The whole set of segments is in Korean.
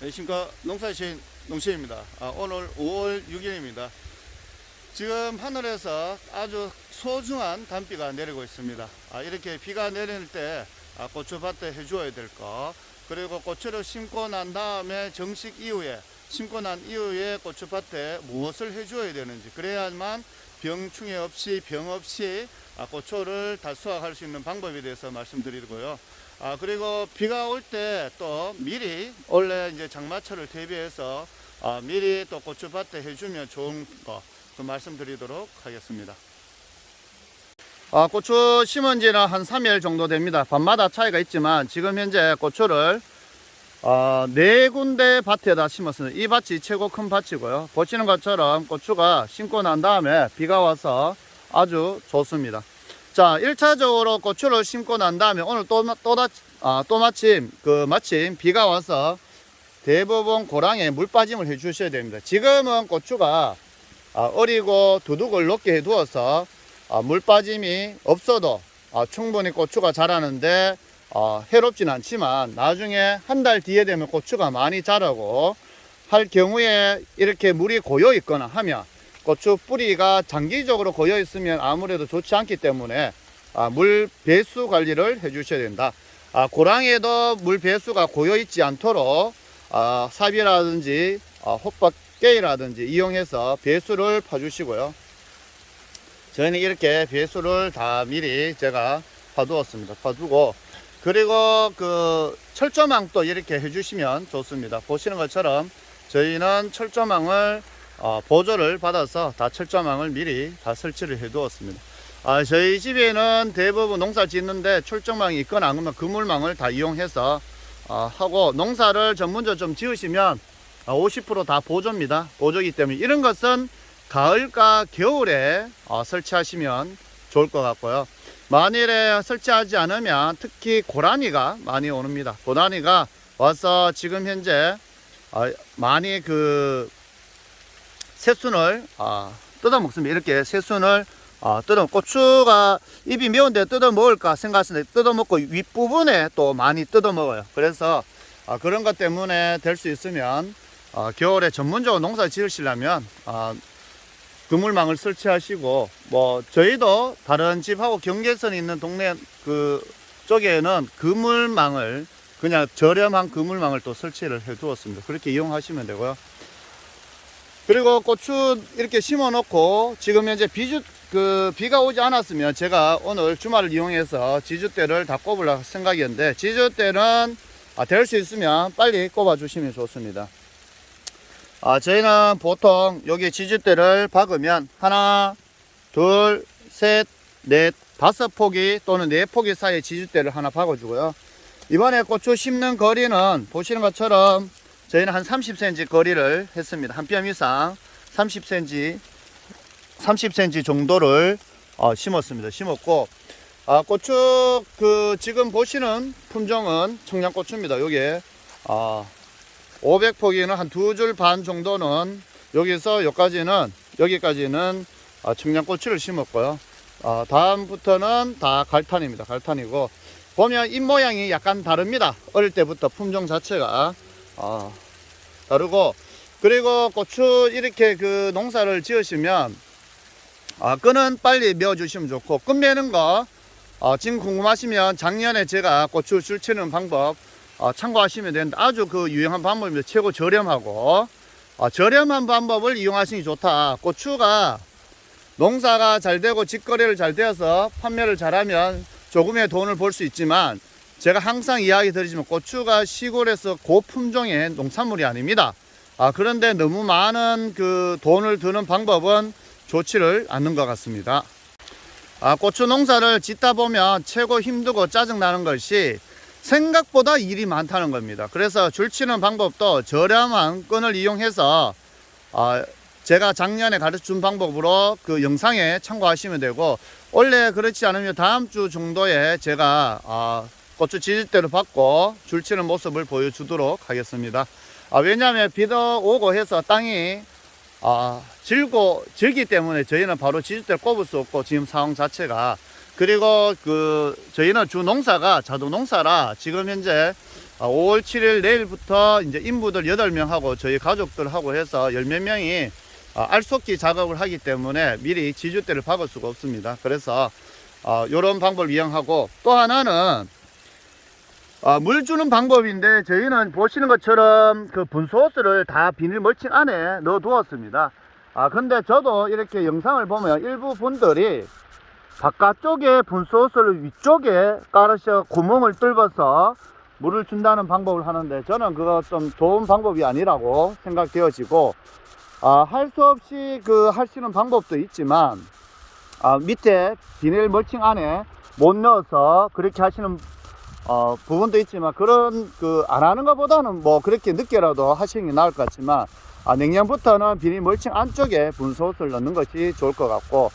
안녕하십니까 농사신 농시입니다. 아, 오늘 5월 6일입니다. 지금 하늘에서 아주 소중한 단비가 내리고 있습니다. 아, 이렇게 비가 내릴 때 아, 고추밭에 해주어야 될 거, 그리고 고추를 심고 난 다음에 정식 이후에 심고 난 이후에 고추밭에 무엇을 해주어야 되는지 그래야만 병충해 없이 병 없이 아, 고초를 다 수확할 수 있는 방법에 대해서 말씀드리고요. 아 그리고 비가 올 때 또 미리 원래 이제 장마철을 대비해서 아, 미리 또 고추밭에 해주면 좋은 거 그 말씀드리도록 하겠습니다. 아, 고추 심은 지는 한 3일 정도 됩니다. 밤마다 차이가 있지만 지금 현재 고추를 아, 네 군데 밭에다 심었습니다. 이 밭이 최고 큰 밭이고요. 보시는 것처럼 고추가 심고 난 다음에 비가 와서 아주 좋습니다. 자, 1차적으로 고추를 심고 난 다음에 오늘 또, 또, 다, 아, 또 마침, 그, 마침 비가 와서 대부분 고랑에 물 빠짐을 해 주셔야 됩니다. 지금은 고추가 아, 어리고 두둑을 높게 해 두어서 아, 물 빠짐이 없어도 아, 충분히 고추가 자라는데 어, 해롭진 않지만 나중에 한 달 뒤에 되면 고추가 많이 자라고 할 경우에 이렇게 물이 고여 있거나 하면 고추 뿌리가 장기적으로 고여 있으면 아무래도 좋지 않기 때문에 아, 물 배수 관리를 해 주셔야 된다. 아, 고랑에도 물 배수가 고여 있지 않도록 아, 삽이라든지 아, 호박깨이라든지 이용해서 배수를 파주시고요. 저희는 이렇게 배수를 다 미리 제가 파두었습니다. 파두고 그리고 그 철조망도 이렇게 해주시면 좋습니다. 보시는 것처럼 저희는 철조망을 어, 보조를 받아서 다 철조망을 미리 다 설치를 해 두었습니다. 아, 저희 집에는 대부분 농사 짓는데 철조망이 있거나 아니면 그물망을 다 이용해서 어, 하고 농사를 전문적으로 좀 지으시면 50%다 보조입니다. 보조이기 때문에 이런 것은 가을과 겨울에 어, 설치하시면 좋을 것 같고요. 만일에 설치하지 않으면 특히 고라니가 많이 옵니다. 고라니가 와서 지금 현재 어, 많이 그 새순을 아, 뜯어 먹습니다. 이렇게 새순을 아, 뜯어 고추가 입이 매운데 뜯어 먹을까 생각했는데 뜯어 먹고 윗부분에 또 많이 뜯어 먹어요. 그래서 아, 그런 것 때문에 될 수 있으면 아, 겨울에 전문적으로 농사 지으시려면 아, 그물망을 설치하시고 뭐 저희도 다른 집하고 경계선 있는 동네 그 쪽에는 그물망을 그냥 저렴한 그물망을 또 설치를 해 두었습니다. 그렇게 이용하시면 되고요. 그리고 고추 이렇게 심어 놓고 지금 현재 비주 그 비가 오지 않았으면 제가 오늘 주말을 이용해서 지주대를 다 꼽을 생각이었는데 지주대는 아, 될 수 있으면 빨리 꼽아 주시면 좋습니다. 아, 저희는 보통 여기 지주대를 박으면 하나, 둘, 셋, 넷, 다섯 포기 또는 네 포기 사이에 지주대를 하나 박아주고요. 이번에 고추 심는 거리는 보시는 것처럼 저희는 한 30cm 거리를 했습니다. 한 뼘 이상 30cm, 30cm 정도를 어, 심었습니다. 심었고, 아, 고추 그 지금 보시는 품종은 청양고추입니다. 아, 500포기는 한 두 줄 반 정도는 여기서 여기까지는 여기까지는 아, 청양고추를 심었고요. 아, 다음부터는 다 갈탄입니다. 갈탄이고 보면 잎 모양이 약간 다릅니다. 어릴 때부터 품종 자체가 아, 다르고 그리고 고추 이렇게 그 농사를 지으시면 아, 끈은 빨리 메어주시면 좋고 끈 매는 거 어, 지금 궁금하시면 작년에 제가 고추 줄 치는 방법 어, 참고하시면 되는데 아주 그 유용한 방법입니다. 최고 저렴하고 어, 저렴한 방법을 이용하시는 게 좋다. 고추가 농사가 잘 되고 직거래를 잘 되어서 판매를 잘하면 조금의 돈을 벌 수 있지만 제가 항상 이야기 드리지만 고추가 시골에서 고품종의 농산물이 아닙니다. 아, 그런데 너무 많은 그 돈을 드는 방법은 좋지를 않는 것 같습니다. 아, 고추 농사를 짓다 보면 최고 힘들고 짜증나는 것이 생각보다 일이 많다는 겁니다. 그래서 줄치는 방법도 저렴한 끈을 이용해서 아, 제가 작년에 가르쳐 준 방법으로 그 영상에 참고하시면 되고 원래 그렇지 않으면 다음 주 정도에 제가 아, 고추 지질대로 받고 줄치는 모습을 보여주도록 하겠습니다. 아, 왜냐하면 비도 오고 해서 땅이 아, 질고 질기 때문에 저희는 바로 지질대를 꼽을 수 없고 지금 상황 자체가 그리고 그 저희는 주 농사가 자두 농사라 지금 현재 아, 5월 7일 내일부터 이제 인부들 8명하고 저희 가족들하고 해서 열 몇 명이 아, 알속기 작업을 하기 때문에 미리 지주대를 박을 수가 없습니다. 그래서 이런 방법을 이용하고 또 하나는 아, 물 주는 방법인데 저희는 보시는 것처럼 그 분소호스를 다 비닐 멀칭 안에 넣어 두었습니다. 아 근데 저도 이렇게 영상을 보면 일부 분들이 바깥쪽에 분소호스를 위쪽에 깔으셔 구멍을 뚫어서 물을 준다는 방법을 하는데 저는 그거 좀 좋은 방법이 아니라고 생각되어지고 아, 할 수 없이 그 하시는 방법도 있지만 아, 밑에 비닐 멀칭 안에 못 넣어서 그렇게 하시는 어, 부분도 있지만 그런 그 안 하는 것보다는 뭐 그렇게 늦게라도 하시는 게 나을 것 같지만 아, 냉장부터는 비닐 멀칭 안쪽에 분소스를 넣는 것이 좋을 것 같고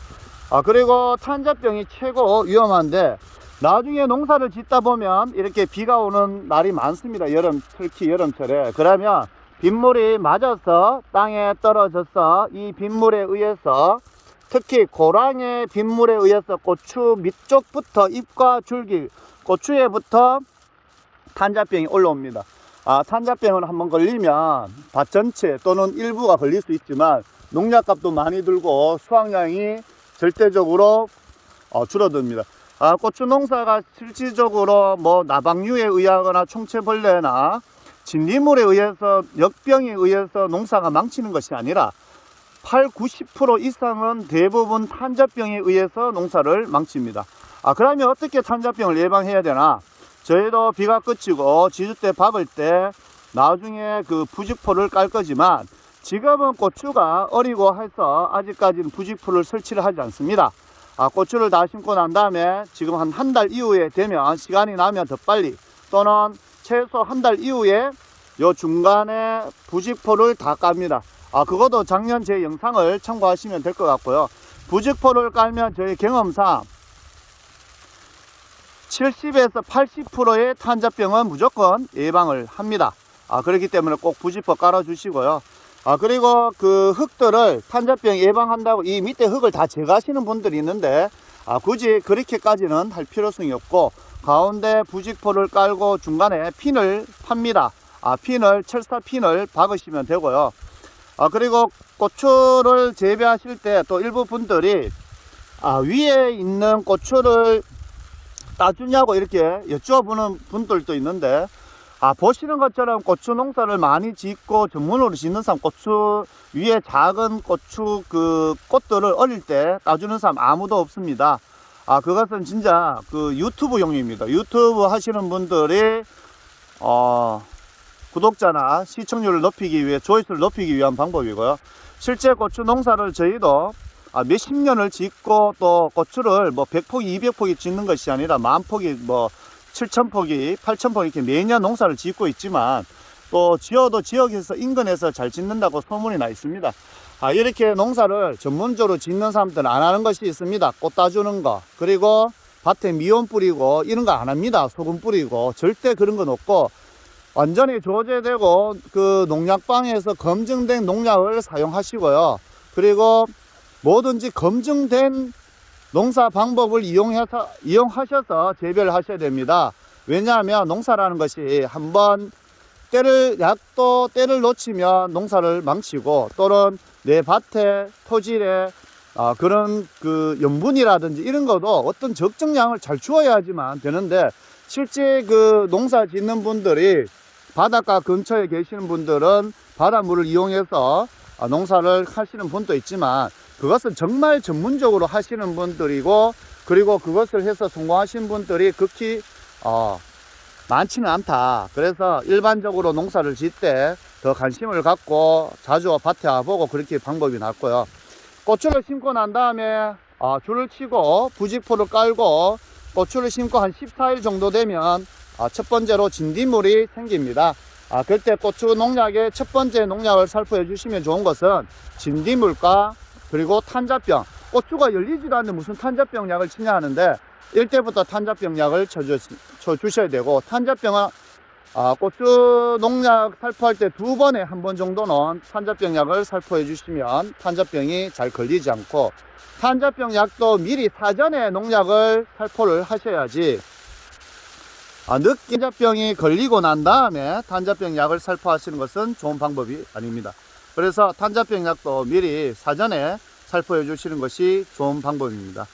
아, 그리고 탄저병이 최고 위험한데 나중에 농사를 짓다 보면 이렇게 비가 오는 날이 많습니다. 여름, 특히 여름철에. 그러면 빗물이 맞아서 땅에 떨어져서 이 빗물에 의해서 특히 고랑의 빗물에 의해서 고추 밑쪽부터 잎과 줄기, 고추에부터 탄자병이 올라옵니다. 아, 탄자병을 한번 걸리면 밭 전체 또는 일부가 걸릴 수 있지만 농약값도 많이 들고 수확량이 절대적으로 어, 줄어듭니다. 아, 고추 농사가 실질적으로 뭐 나방류에 의하거나 총체벌레나 진딧물에 의해서 역병에 의해서 농사가 망치는 것이 아니라 8, 90% 이상은 대부분 탄저병에 의해서 농사를 망칩니다. 아, 그러면 어떻게 탄저병을 예방해야 되나? 저희도 비가 그치고 지주 때 박을 때 나중에 그 부직포를 깔 거지만 지금은 고추가 어리고 해서 아직까지는 부직포를 설치를 하지 않습니다. 아, 고추를 다 심고 난 다음에 지금 한 한 달 이후에 되면 시간이 나면 더 빨리 또는 최소 한 달 이후에 요 중간에 부직포를 다 깝니다. 아, 그것도 작년 제 영상을 참고하시면 될 것 같고요. 부직포를 깔면 저희 경험상 70에서 80%의 탄저병은 무조건 예방을 합니다. 아, 그렇기 때문에 꼭 부직포 깔아 주시고요. 아, 그리고 그 흙들을 탄저병 예방한다고 이 밑에 흙을 다 제거하시는 분들이 있는데, 아, 굳이 그렇게까지는 할 필요성이 없고, 가운데 부직포를 깔고 중간에 핀을 팝니다. 아, 핀을, 철사 핀을 박으시면 되고요. 아, 그리고 고추를 재배하실 때 또 일부 분들이 아, 위에 있는 고추를 따주냐고 이렇게 여쭤보는 분들도 있는데 아, 보시는 것처럼 고추 농사를 많이 짓고 전문으로 짓는 사람 고추 위에 작은 고추 그 꽃들을 어릴 때 따주는 사람 아무도 없습니다. 아, 그것은 진짜 그 유튜브용입니다. 유튜브 하시는 분들이 어, 구독자나 시청률을 높이기 위해 조회수를 높이기 위한 방법이고요. 실제 고추 농사를 저희도 아, 몇십 년을 짓고 또 고추를 뭐 100포기, 200포기 짓는 것이 아니라 만 포기, 뭐 7천 포기, 8천 포기 이렇게 매년 농사를 짓고 있지만 또 지어도 지역에서 인근에서 잘 짓는다고 소문이 나 있습니다. 아, 이렇게 농사를 전문적으로 짓는 사람들은 안 하는 것이 있습니다. 꽃 따주는 거. 그리고 밭에 미온 뿌리고 이런 거 안 합니다. 소금 뿌리고. 절대 그런 건 없고 완전히 조제되고 그 농약방에서 검증된 농약을 사용하시고요. 그리고 뭐든지 검증된 농사 방법을 이용해서 이용하셔서 재배를 하셔야 됩니다. 왜냐하면 농사라는 것이 한번 때를 약도 때를 놓치면 농사를 망치고 또는 내 밭에 토질에 아, 그런 그 염분이라든지 이런 것도 어떤 적정량을 잘 주어야지만 되는데 실제 그 농사 짓는 분들이 바닷가 근처에 계시는 분들은 바닷물을 이용해서 아, 농사를 하시는 분도 있지만 그것은 정말 전문적으로 하시는 분들이고 그리고 그것을 해서 성공하신 분들이 극히 어, 많지는 않다. 그래서 일반적으로 농사를 짓 때 더 관심을 갖고 자주 밭에 와보고 그렇게 방법이 낫고요. 고추를 심고 난 다음에 어, 줄을 치고 부직포를 깔고 고추를 심고 한 14일 정도 되면 아, 첫 번째로 진딧물이 생깁니다. 아, 그때 고추 농약의 첫 번째 농약을 살포해 주시면 좋은 것은 진딧물과 그리고 탄자병. 고추가 열리지도 않는데 무슨 탄자병 약을 치냐 하는데 일때부터 탄자병 약을 쳐주, 쳐주 셔야 되고 탄자병은 아, 고추 농약 살포할 때 두 번에 한 번 정도는 탄자병 약을 살포해 주시면 탄자병이 잘 걸리지 않고 탄자병 약도 미리 사전에 농약을 살포를 하셔야지 아, 늦게 탄저병이 걸리고 난 다음에 탄저병 약을 살포하시는 것은 좋은 방법이 아닙니다. 그래서 탄저병 약도 미리 사전에 살포해 주시는 것이 좋은 방법입니다.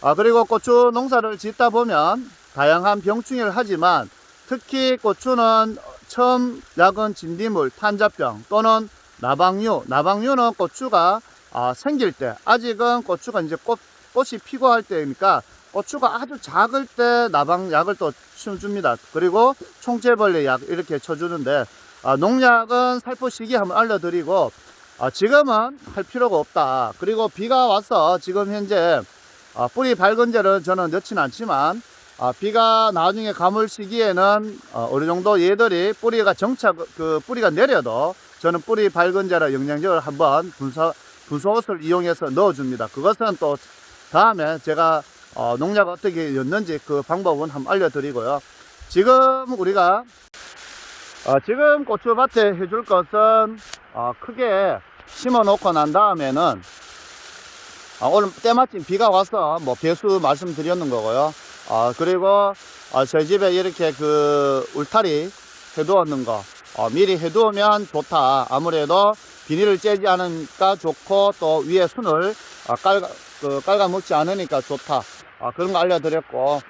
아, 그리고 고추 농사를 짓다 보면 다양한 병충해를 하지만 특히 고추는 처음 약은 진딧물, 탄저병 또는 나방류, 나방류는 고추가 아, 생길 때 아직은 고추가 이제 꽃, 꽃이 피고 할 때니까 고추가 아주 작을 때 나방 약을 또 줍니다. 그리고 총재벌레 약 이렇게 쳐주는데 아, 농약은 살포 시기 한번 알려드리고 아, 지금은 할 필요가 없다. 그리고 비가 와서 지금 현재 아, 뿌리 밝은제는 저는 넣진 않지만 아, 비가 나중에 가물 시기에는 어, 느 정도 얘들이 뿌리가 정착 그 뿌리가 내려도 저는 뿌리 밝은제라 영양제를 한번 분사 분소옷을 이용해서 넣어줍니다. 그것은 또 다음에 제가 어, 농약 어떻게 였는지 그 방법은 한번 알려드리고요. 지금 우리가 어, 지금 고추밭에 해줄 것은 어, 크게 심어 놓고 난 다음에는 아, 오늘 때마침 비가 와서 뭐 배수 말씀드렸는 거고요. 아, 그리고 아, 저희 집에 이렇게 그 울타리 해두었는 거 어, 미리 해두면 좋다. 아무래도 비닐을 째지 않으니까 좋고 또 위에 순을 아, 깔가, 그, 깔가 먹지 않으니까 좋다. 아, 그런 거 알려드렸고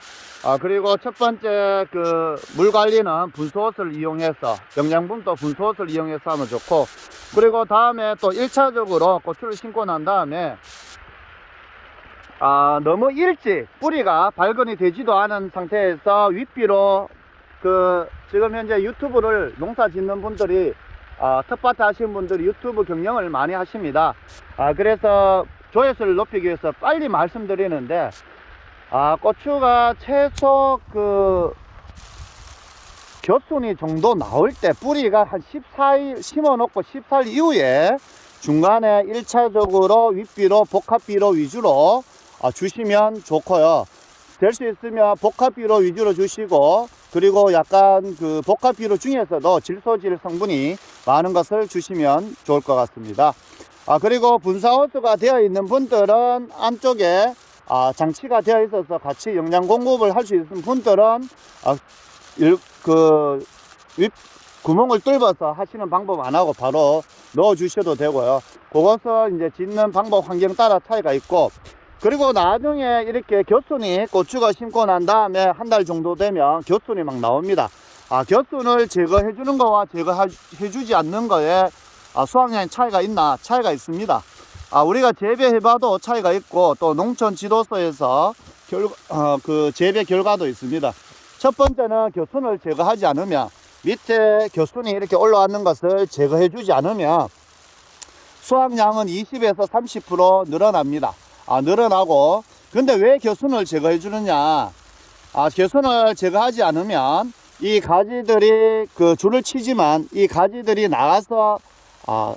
아, 그리고 첫 번째 그 물 관리는 분소옷을 이용해서 영양분도 분소옷을 이용해서 하면 좋고 그리고 다음에 또 1차적으로 고추를 심고 난 다음에 아, 너무 일찍 뿌리가 발근이 되지도 않은 상태에서 윗비로 그 지금 현재 유튜브를 농사 짓는 분들이 아, 텃밭 하시는 분들이 유튜브 경영을 많이 하십니다. 아, 그래서 조회수를 높이기 위해서 빨리 말씀드리는데 아, 고추가 최소 그 겨순이 정도 나올 때 뿌리가 한 14일 심어 놓고 14일 이후에 중간에 1차적으로 윗비로 복합비로 위주로 아, 주시면 좋고요. 될 수 있으면 복합비로 위주로 주시고 그리고 약간 그 복합비로 중에서도 질소질 성분이 많은 것을 주시면 좋을 것 같습니다. 아, 그리고 분사호수가 되어 있는 분들은 안쪽에 아, 장치가 되어 있어서 같이 영양 공급을 할 수 있는 분들은 아, 일, 그 윗, 구멍을 뚫어서 하시는 방법 안 하고 바로 넣어 주셔도 되고요. 그것은 이제 짓는 방법 환경 따라 차이가 있고 그리고 나중에 이렇게 겨순이 고추가 심고 난 다음에 한 달 정도 되면 겨순이 막 나옵니다. 아, 겨순을 제거해 주는 거와 제거해 주지 않는 거에 아, 수확량의 차이가 있나? 차이가 있습니다. 아, 우리가 재배해봐도 차이가 있고 또 농촌 지도서에서 결, 어, 그 재배 결과도 있습니다. 첫 번째는 겨순을 제거하지 않으면 밑에 겨순이 이렇게 올라왔는 것을 제거해 주지 않으면 수확량은 20에서 30% 늘어납니다. 아, 늘어나고 근데 왜 겨순을 제거해 주느냐 아, 겨순을 제거하지 않으면 이 가지들이 그 줄을 치지만 이 가지들이 나가서 아,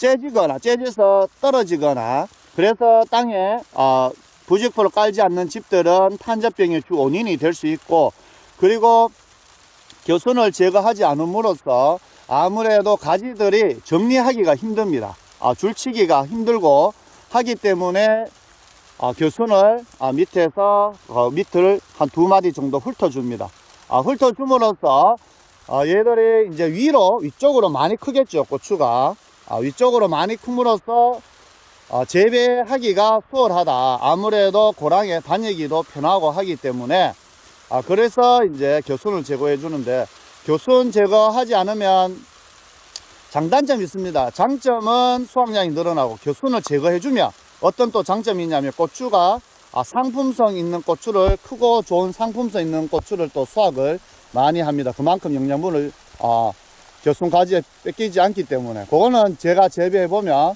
째지거나 째져서 떨어지거나 그래서 땅에 어, 부직포를 깔지 않는 집들은 탄저병의 주 원인이 될 수 있고 그리고 겨순을 제거하지 않음으로써 아무래도 가지들이 정리하기가 힘듭니다. 아, 줄치기가 힘들고 하기 때문에 아, 겨순을 아, 밑에서 어, 밑을 한 두 마디 정도 훑어줍니다. 아, 훑어줌으로써 아, 얘들이 이제 위로 위쪽으로 많이 크겠죠 고추가 아, 위쪽으로 많이 큼으로써 어, 재배하기가 수월하다. 아무래도 고랑의 다니기도 편하고 하기 때문에 아, 그래서 이제 교순을 제거해 주는데 교순 제거하지 않으면 장단점이 있습니다. 장점은 수확량이 늘어나고 교순을 제거해 주면 어떤 또 장점이 있냐면 고추가 아, 상품성 있는 고추를 크고 좋은 상품성 있는 고추를 또 수확을 많이 합니다. 그만큼 영양분을 어, 교순 가지에 뺏기지 않기 때문에 그거는 제가 재배해 보면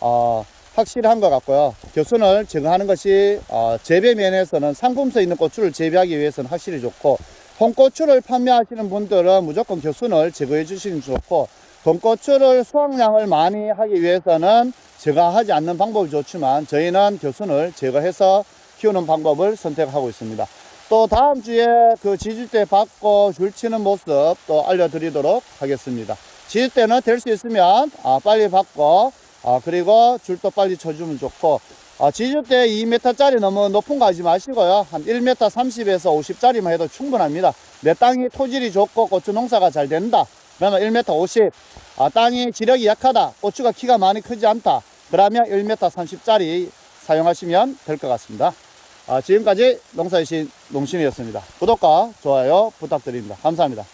어, 확실한 것 같고요. 교순을 제거하는 것이 어, 재배 면에서는 상품성 있는 고추를 재배하기 위해서는 확실히 좋고 홍고추를 판매하시는 분들은 무조건 교순을 제거해 주시면 좋고 돈고추를 수확량을 많이 하기 위해서는 제거하지 않는 방법이 좋지만 저희는 교순을 제거해서 키우는 방법을 선택하고 있습니다. 또 다음 주에 그 지질대 받고 줄 치는 모습 또 알려드리도록 하겠습니다. 지질대는 될 수 있으면 아, 빨리 받고 아, 그리고 줄도 빨리 쳐주면 좋고 아, 지주대 2m짜리 너무 높은 거 하지 마시고요. 한 1m 30에서 50짜리만 해도 충분합니다. 내 땅이 토질이 좋고 고추 농사가 잘 된다. 그러면 1m 50. 아, 땅이 지력이 약하다. 고추가 키가 많이 크지 않다. 그러면 1m 30짜리 사용하시면 될 것 같습니다. 아, 지금까지 농사이신 농심이었습니다. 구독과 좋아요 부탁드립니다. 감사합니다.